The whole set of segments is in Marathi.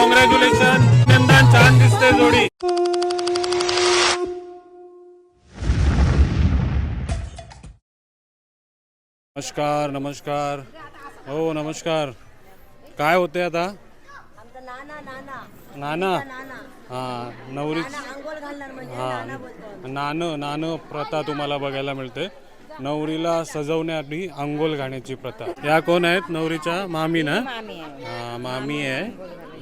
कॉंग्रॅच्युलेशन नंदन छान दिसते जोडी नमस्कार नमस्कार हो नमस्कार काय होते आता नाना नाना नाना नाना हा नवरी नाना हा नाना नाणं प्रथा तुम्हाला बघायला मिळते. नवरीला सजवण्याआधी अंघोळ घाण्याची प्रथा. या कोण आहेत? नवरीच्या मामी ना हा, मामी आहे.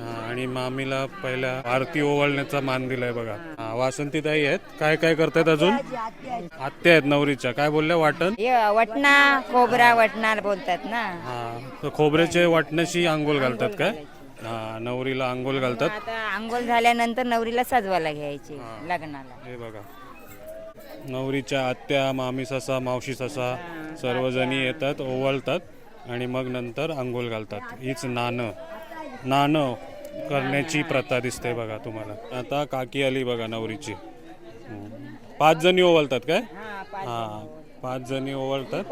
आणि मामीला पहिला आरती ओवाळण्याचा मान दिलाय बघा. हा, वासंतीताई आहेत. काय काय करतायत अजून? आत्या आहे. आत्या आहेत नवरीच्या. काय बोलल्या? वाटण? वटना खोबरा वटणार बोलतात ना. हा तर खोबऱ्याचे वाटण्याशी आंघोळ घालतात काय? हा नवरीला आंघोळ घालतात. आंघोळ झाल्यानंतर नवरीला सजवायला घ्यायची लग्नाला. हे बघा. नवरीच्या आत्या मामी ससा मावशी ससा सर्वजणी येतात ओवाळतात आणि मग नंतर आंघोळ घालतात. हीच नाणं. नाणं. करण्याची प्रथा दिसते बघा तुम्हाला. आता काकी आली बघा नवरीची. पाच जणी ओवाळतात काय? हा पाच जणी ओवाळतात.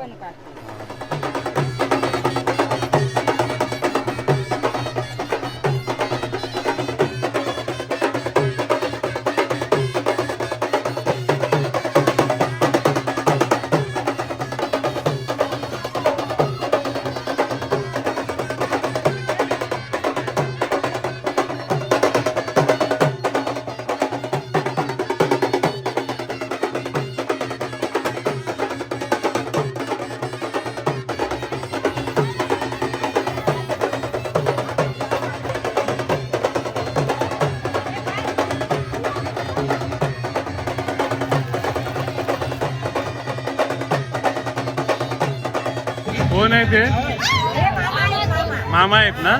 कोण आहे? ते मामा आहेत ना.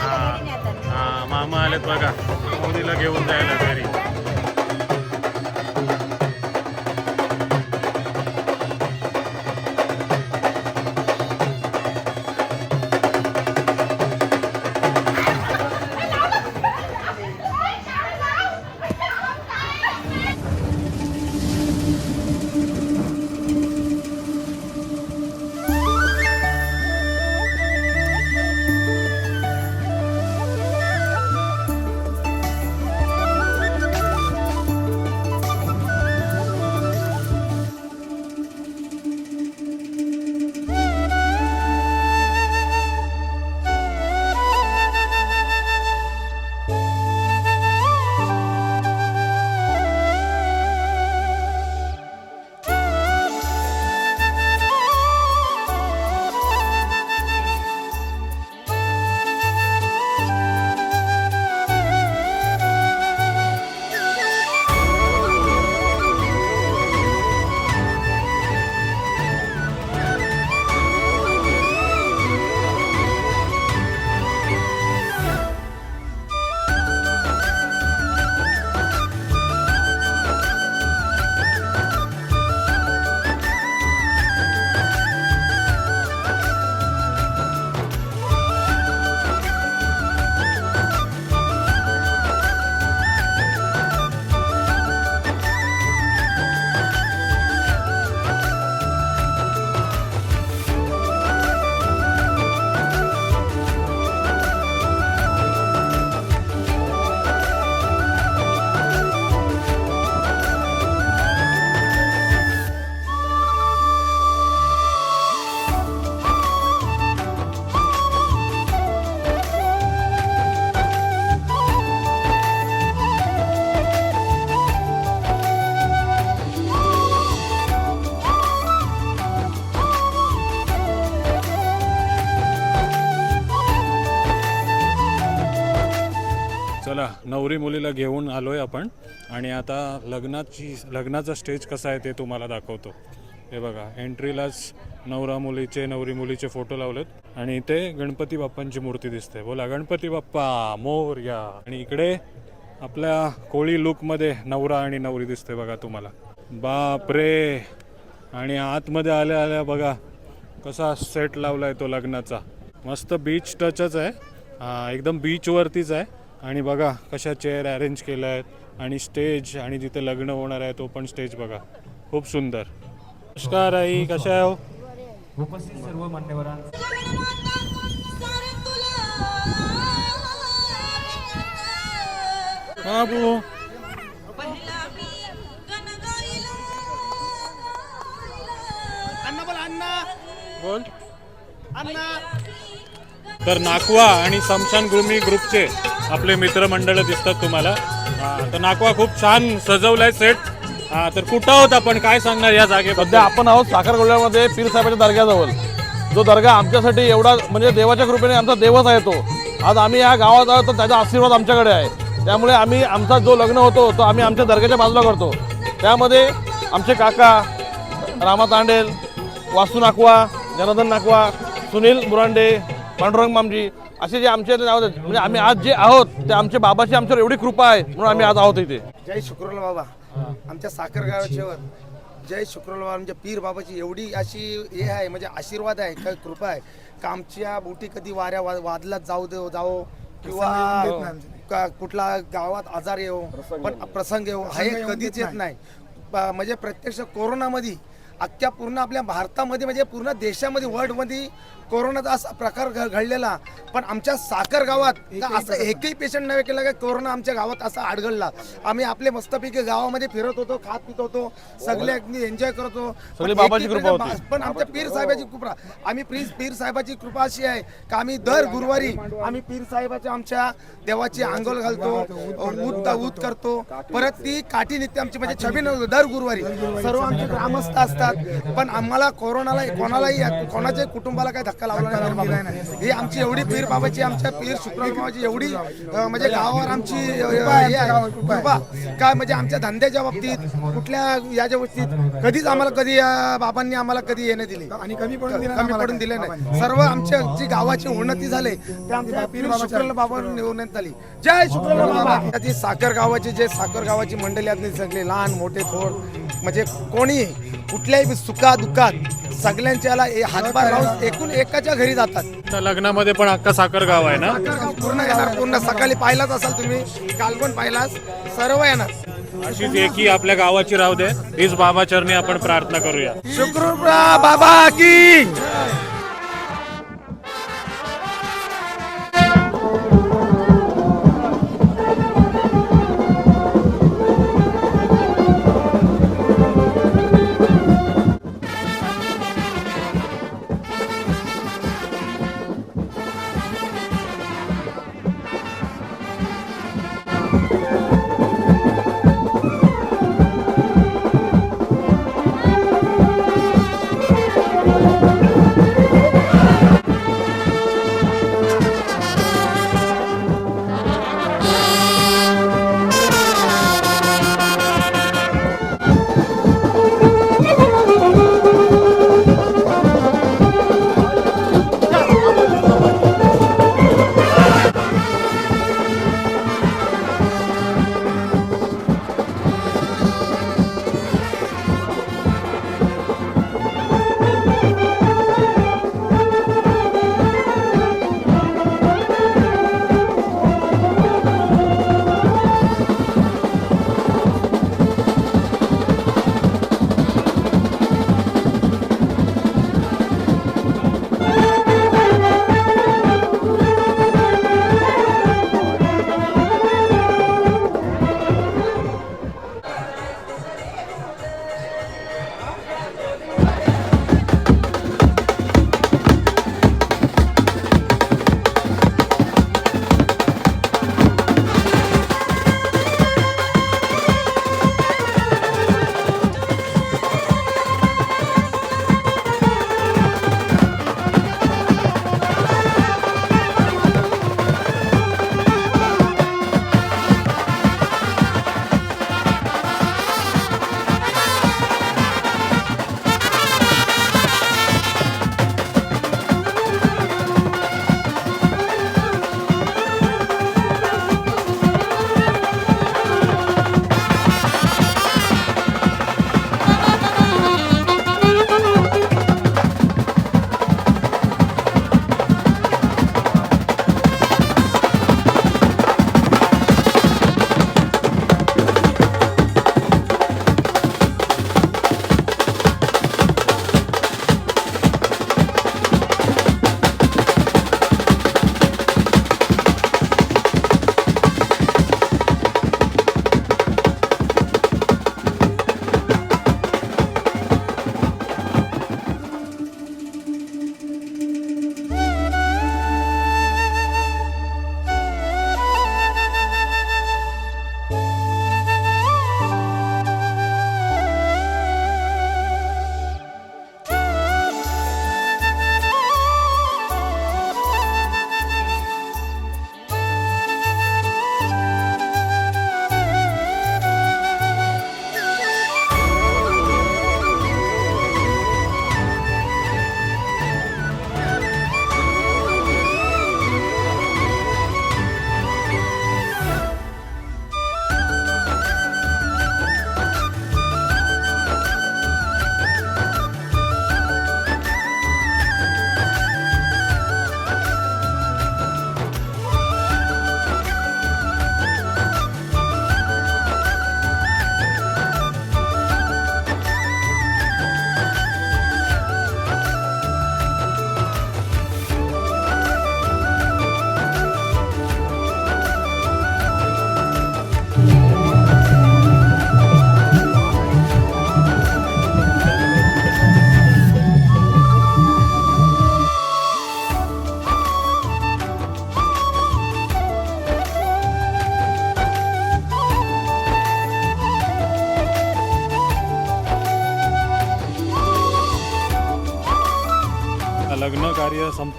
हा. मामा आलेत बघा. मोदीला घेऊन जायला नवरी मुलीला घेऊन आलो आहे आपण. आणि आता लग्नाची लग्नाचा स्टेज कसा आहे ते तुम्हाला दाखवतो. हे बघा एंट्रीलाच नवरा मुलीचे नवरी मुलीचे फोटो लावलेत. आणि इथे गणपती बाप्पांची मूर्ती दिसते. बोला गणपती बाप्पा मोर या. आणि इकडे आपल्या कोळी लुकमध्ये नवरा आणि नवरी दिसते बघा तुम्हाला. बाप रे आणि आतमध्ये आल्या आल्या बघा कसा सेट लावला आहे तो लग्नाचा. मस्त बीच टचच आहे. हा, एकदम बीचवरतीच आहे. आणि बघा कशा चेअर अरेंज केल्या आहेत आणि स्टेज आणि जिथे लग्न होणार आहे तो पण स्टेज बघा. खूप सुंदर. नमस्कार आई कशा आहे हो? उपस्थित सर्व मान्यवरांना तुला बाबू बोल तर नाकवा आणि समशानभूमी ग्रुपचे. आपले मित्रमंडळ दिसतात तुम्हाला. तर नाकवा खूप छान सजवलाय सेट हा तर कुठं आहोत आपण? काय सांगणार या जागेबद्दल? सध्या आपण आहोत साखरगोळ्यामध्ये पीर साहेबाच्या दर्ग्याजवळ. जो दर्गा आमच्यासाठी एवढा म्हणजे देवाच्या कृपेने आमचा देवच आहे तो. आज आम्ही या गावात आहोत तर त्याचा आशीर्वाद आमच्याकडे आहे. त्यामुळे आम्ही आमचा जो लग्न होतो तो आम्ही आमच्या दर्ग्याच्या बाजूला करतो. त्यामध्ये आमचे काका रामा तांडेल वासू नाकवा जनार्दन नाकवा सुनील बुरांडे पांडुरंग मामजी असे जे आमचे नाव म्हणजे आम्ही आज जे आहोत ते आमच्या बाबाची आमच्यावर एवढी कृपा आहे म्हणून आम्ही आज आहोत इथे. जय शुक्रल बाबा. आमच्या साखर गावाच्यावर जय शुक्रल बाबा आमच्या पीर बाबाची एवढी अशी हे आहे म्हणजे आशीर्वाद आहे काय कृपा आहे. का आमच्या बोटी कधी वाऱ्या वा- वादलात जाऊ दे जावो किंवा का- कुठला गावात आजार येऊ पण प्रसंग येऊ हा एक कधीच येत नाही. म्हणजे प्रत्यक्ष कोरोनामध्ये अख्ख्या पूर्ण आपल्या भारतामध्ये म्हणजे पूर्ण देशामध्ये वर्ल्डमध्ये कोरोनाचा असा प्रकार घडलेला पण आमच्या साखर गावात असं एकही पेशंट नव्हे केला का कोरोना आमच्या गावात असा आढळला. आम्ही आपले मस्तपैकी गावामध्ये फिरत होतो खात पित होतो सगळे एन्जॉय करत होतो. पण आमच्या पीर साहेबाची कृपा. आम्ही पीर पीर साहेबाची कृपा अशी आहे का आम्ही दर गुरुवारी आम्ही पीर साहेबाच्या आमच्या देवाची आंघोळ घालतो ऊत ऊत करतो. परत ती काठी निघते आमची म्हणजे छबी नव्हती दर गुरुवारी. सर्व आमचे ग्रामस्थ असतात पण आम्हाला कोरोनाला कोणालाही कोणाच्या कुटुंबाला काही धक्का लावला नाही बाबा. ही आमची एवढी पीर बाबाची आमच्या पीर बाबाची एवढी म्हणजे गावावर आमची हे आहे, काय म्हणजे आमच्या धंद्याच्या बाबतीत कुठल्या याच्या बाबतीत कधीच आम्हाला कधी बाबांनी आम्हाला कधी येणे दिले. आणि कमी पडून कमी पडून दिले नाही. सर्व आमच्या जी गावाची उन्नती झाली ते आमच्या पीर शुक्रल बाबांनी निवडण्यात आली जय शुक्रल बाबा. ती साखर गावाची जे साखर गावाची मंडळी आहेत सगळे लहान मोठे थोर म्हणजे कोणी कुठल्याही सुखा दुःखात सगळ्यांच्याला ए- हातभार लावून एकूण एकाच्या घरी जातात. लग्नामध्ये पण अख्खा साखर गाव आहे ना? पूर्ण येणार. पूर्ण सकाळी पाहिलाच असाल तुम्ही काल पण पाहिलाच सर्व येणार. अशीच एकी आपल्या गावाची राहू दे. हीच बाबा चरणी आपण प्रार्थना करूया. शुक्रुप्रा बाबा की!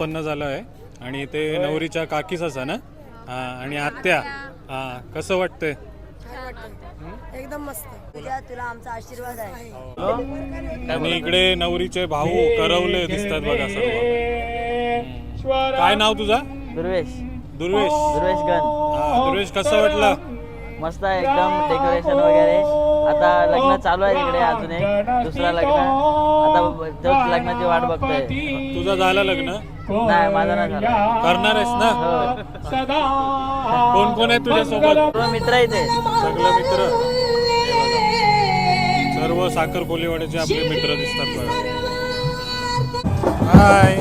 संपन्न झालं आहे. आणि ते नवरीच्या काकीच असा ना? हा आणि आत्या. हा कसं वाटतंय? एकदम मस्त. तुझ्या तुला आमचा आशीर्वाद आहे. आणि इकडे नवरीचे भाऊ करवले दिसतात बघा सर्व. काय नाव तुझा? दुर्वेश. दुर्वेश. दुर्वेश गण. हा, दुर्वेश कसं वाटलं? मस्त आहे एकदम डेकोरेशन वगैरे. आता लग्न चालू आहे इकडे अजून एक. दुसरा लग्न. आता तोच लग्नाची वाट बघतोय. तुझं झालं लग्न? नाही माझा नाही झाला. करणार आहेस ना? हो. कोण कोण आहे तुझ्या सोबत? सर्व मित्र आहे ते. सगळे मित्र. सर्व साखर कोलीवाड्याचे आपले मित्र दिसतात बघा. हाय.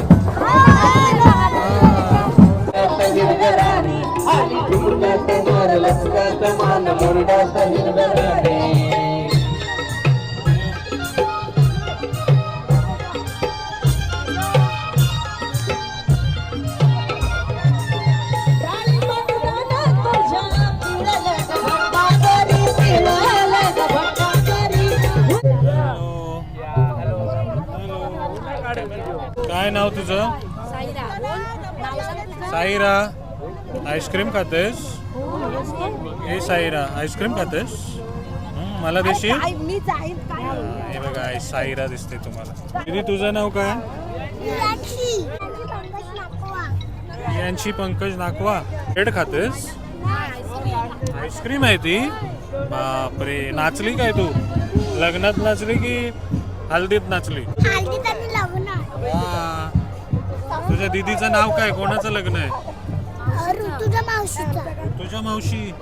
काय नाव तुझं? साईरा. आईस्क्रीम खातेस? हे साईरा. आईस्क्रीम खातेस? मला देशील? हा, हे बघा आई साईरा दिसते तुम्हाला. दीदी तुझं नाव काय? यांची पंकज नाकवा. ब्रेड खातेस? आईस्क्रीम आहे ती. बापरे. नाचली काय तू? लग्नात नाचली की हल्दीत नाचली? वा. तुझ्या दीदीचं नाव काय? कोणाचं लग्न आहे? ऋतूच्या मावशीचा. तुझ्या मावशी.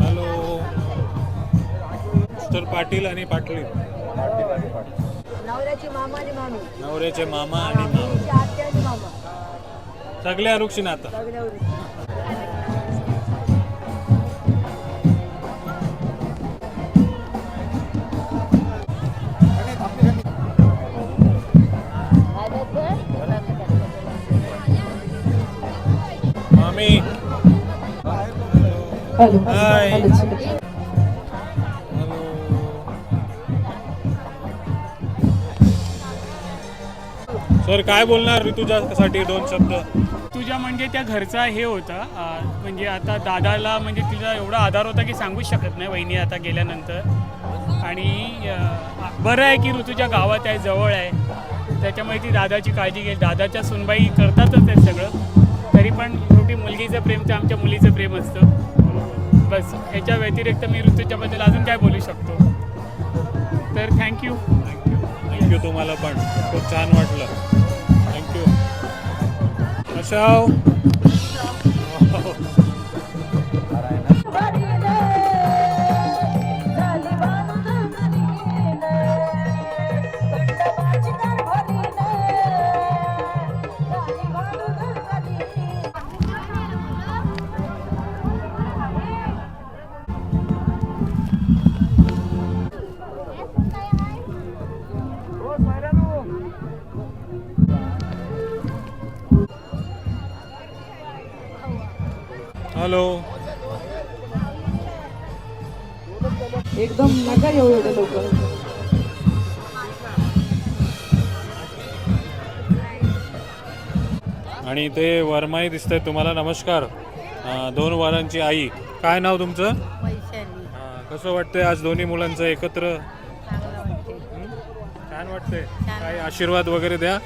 हॅलो. मिस्टर पाटील आणि पाटली. नवऱ्याची मामा आणि मामी. नवऱ्याचे मामा आणि मामा. तिची आत्या आणि मामा. सगळे अरुक्षी आता. सगळ्या मामी. हाय सर काय बोलणार ऋतुजासाठी दोन शब्द? तुझ्या म्हणजे त्या घरचा हे होता आ, म्हणजे आता दादाला म्हणजे तिला एवढा आधार होता की सांगूच शकत नाही वहिनी आता गेल्यानंतर. आणि अ, बरं आहे की ऋतूच्या गावात आहे जवळ आहे. त्याच्यामुळे ती दादाची काळजी घेईल. दादाच्या सुनबाई करतातच ते सगळं. तरी पण शेवटी मुलगीचं प्रेम ते आमच्या मुलीचं प्रेम असतं. बस याच्या व्यतिरिक्त मी ऋतूच्याबद्दल अजून काय बोलू शकतो? तर थँक्यू थँक्यू तुम्हाला पण. खूप छान वाटलं. Tchau, tchau. हॅलो. एकदम नका येऊ एवढे लवकर. आणि ते वरमाई दिसतंय तुम्हाला. नमस्कार. अं, दोन वरांची आई. काय नाव तुमचं? हां, कसं वाटतंय आज दोन्ही मुलांचं एकत्र? हं? छान वाटतंय. काही आशीर्वाद वगैरे द्या.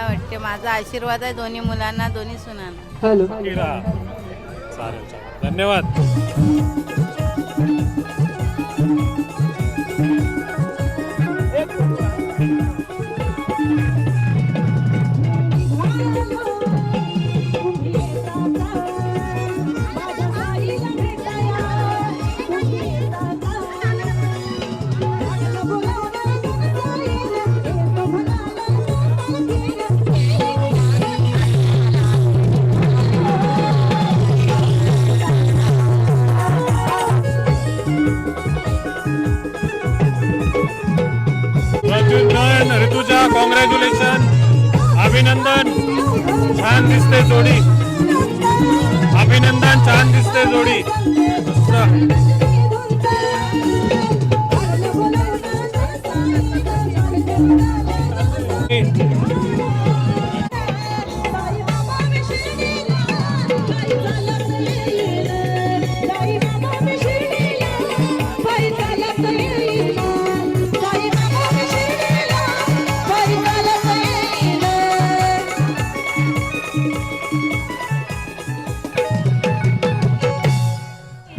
चांगला वाटते माझा आशीर्वाद आहे दोन्ही मुलांना दोन्ही सुनांना. हॅलो. किरा. चालेल चालेल. धन्यवाद. कॉन्ग्रॅच्युलेशन अभिनंदन छान दिसते जोडी अभिनंदन छान दिसते जोडी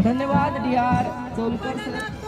धन्यवाद डी आर सोलकर सर.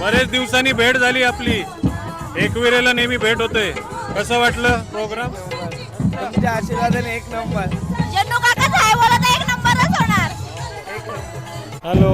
बरेच दिवसांनी भेट झाली आपली. एकविरेला नेहमी भेट होते. कसं वाटलं प्रोग्राम तुमच्या आशीर्वादाने एक नंबर. जन्नू काका साहेब बोलत एक नंबरच होणार. हॅलो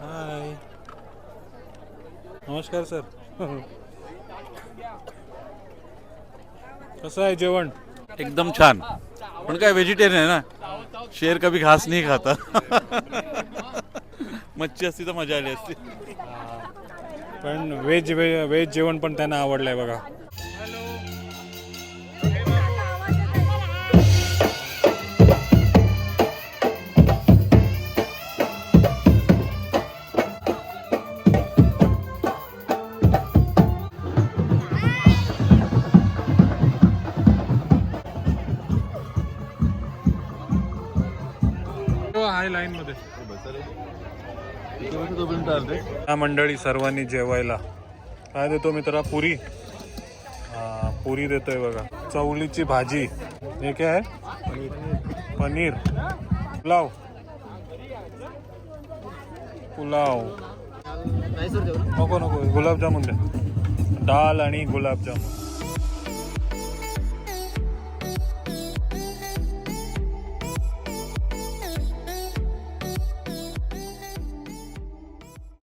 हाय नमस्कार सर कसं आहे जेवण? एकदम छान. पण काय व्हेजिटेरियन आहे ना? शेर कभी घास नाही खाता. मच्छी असती तर मजा आली असती. पण व्हेज व्हेज जेवण पण त्यांना आवडलंय बघा. लाईन मध्ये हा मंडळी सर्वांनी जेवायला. काय देतो मित्रा? पुरी. हा पुरी देतोय बघा. चवळीची भाजी. हे काय आहे? पनीर. पुलाव. पुलाव. नको नको. गुलाबजामुन द्या डाल आणि गुलाबजामुन.